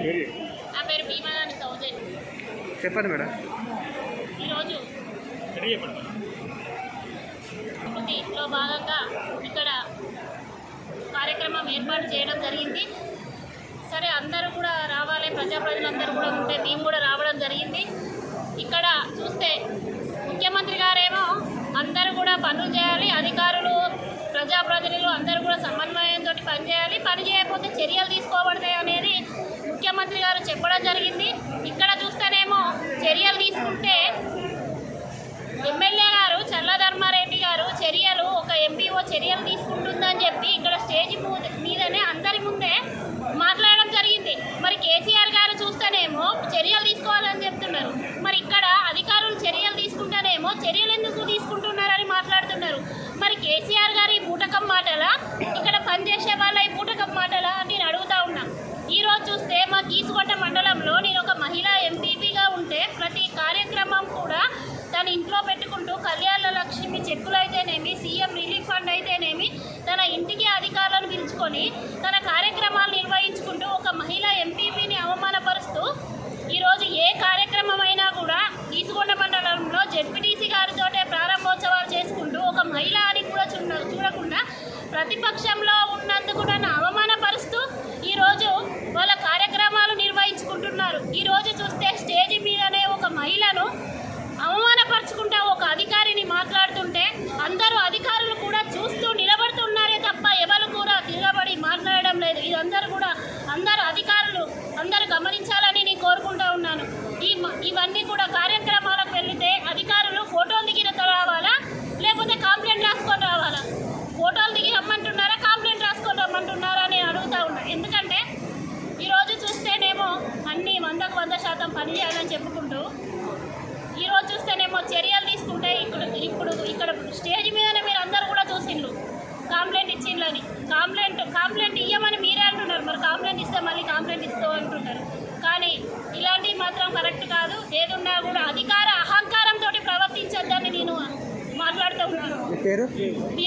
నా పేరు సౌజన్ చెప్పండి మేడం. ఈరోజు లో భాగంగా ఇక్కడ కార్యక్రమం ఏర్పాటు చేయడం జరిగింది. సరే అందరూ కూడా రావాలి ప్రజాప్రతినిధులందరూ కూడా ఉంటే మేము కూడా రావడం జరిగింది. ఇక్కడ చూస్తే ముఖ్యమంత్రి గారేమో అందరూ కూడా పనులు చేయాలి అధికారులు ప్రజాప్రతినిధులు అందరూ కూడా సమన్వయంతో పనిచేయాలి పని చేయకపోతే చర్యలు తీసుకోబడతాయి అనేది ముఖ్యమంత్రి గారు చెప్పడం జరిగింది ఇక్కడ చూస్తేనేమో చర్యలు తీసుకుంటే ఎమ్మెల్యే గారు చల్లధర్మారెడ్డి గారు చర్యలు ఒక ఎంపీఓ చర్యలు తీసుకుంటుందని చెప్పి ఇక్కడ స్టేజ్ మీదనే అందరి ముందే మాట్లాడడం జరిగింది. మరి కేసీఆర్ గారు చూస్తేనేమో చర్యలు తీసుకోవాలని చెప్తున్నారు. మరి ఇక్కడ అధికారులు చర్యలు తీసుకుంటేనేమో చర్యలు ఎందుకు తీసుకుంటున్నారని మాట్లాడుతున్నారు. మరి కేసీఆర్ గారి ఈ బూటకం మాటలా? ఇక్కడ పనిచేసే వాళ్ళ ఈ బూటకం మాటలా అని నేను అడుగుతా ఉన్నా. ఈ రోజు చూస్తే మా గీసుకొండ మండలంలో నేను ఒక మహిళా ఎంపీపీగా ఉంటే ప్రతి కార్యక్రమం కూడా తన ఇంట్లో పెట్టుకుంటూ కళ్యాణ లక్ష్మి చెక్కులు అయితేనేమి సీఎం రిలీఫ్ చేసుకొని తన కార్యక్రమాలు నిర్వహించుకుంటూ ఒక మహిళా ఎంపీపీని అవమానపరుస్తూ ఈరోజు ఏ కార్యక్రమం అయినా కూడా గీసుకొండ మండలంలో జెడ్పీటీసీ గారితోటే ప్రారంభోత్సవాలు చేసుకుంటూ ఒక మహిళ అని కూడా చూడ చూడకుండా ప్రతిపక్షంలో ఉన్నందుకు నన్ను అవమానపరుస్తూ ఈరోజు వాళ్ళ కార్యక్రమాలు నిర్వహించుకుంటున్నారు ఈరోజు చూస్తే స్టేజ్ మీదనే ఒక మహిళను అవమానపరుచుకుంటా ఒక అధికారిని మాట్లాడుతుంటే అందరూ అధికారులు కూడా చూస్తూ నిలబడుతున్నారే తప్ప ఎవరు కూడా నిలబడి అందరూ కూడా అందరు అధికారులు అందరూ గమనించాలని నేను కోరుకుంటా ఉన్నాను. ఈ ఇవన్నీ కూడా కార్యక్రమాలకు వెళితే అధికారులు ఫోటోలు దిగిన రావాలా? లేకపోతే కంప్లైంట్ రాసుకొని రావాలా? ఫోటోలు దిగి రమ్మంటున్నారా కంప్లైంట్ రాసుకొని రమ్మంటున్నారా అని అడుగుతా ఉన్నా. ఎందుకంటే ఈరోజు చూస్తేనేమో అన్ని వందకు వంద శాతం పని చేయాలని చెప్పుకుంటూ ఈరోజు చూస్తేనేమో చర్యలు తీసుకుంటే ఇక్కడ ఇప్పుడు ఇక్కడ స్టేజ్ మీదనే మీరు అందరూ కూడా చూసిండ్రు. కాంప్లైంట్ అని. కాంప్లైంట్ కాంప్లైంట్ ఇవ్వమని మీరే అంటున్నారు. మరి కాంప్లైంట్ ఇస్తే మళ్ళీ కాంప్లైంట్ ఇస్తావు అంటున్నారు. కానీ ఇలాంటివి మాత్రం కరెక్ట్ కాదు. ఏదున్నా కూడా అధికార అహంకారంతో ప్రవర్తించొద్దని నేను మాట్లాడుతూ ఉన్నాను. మీ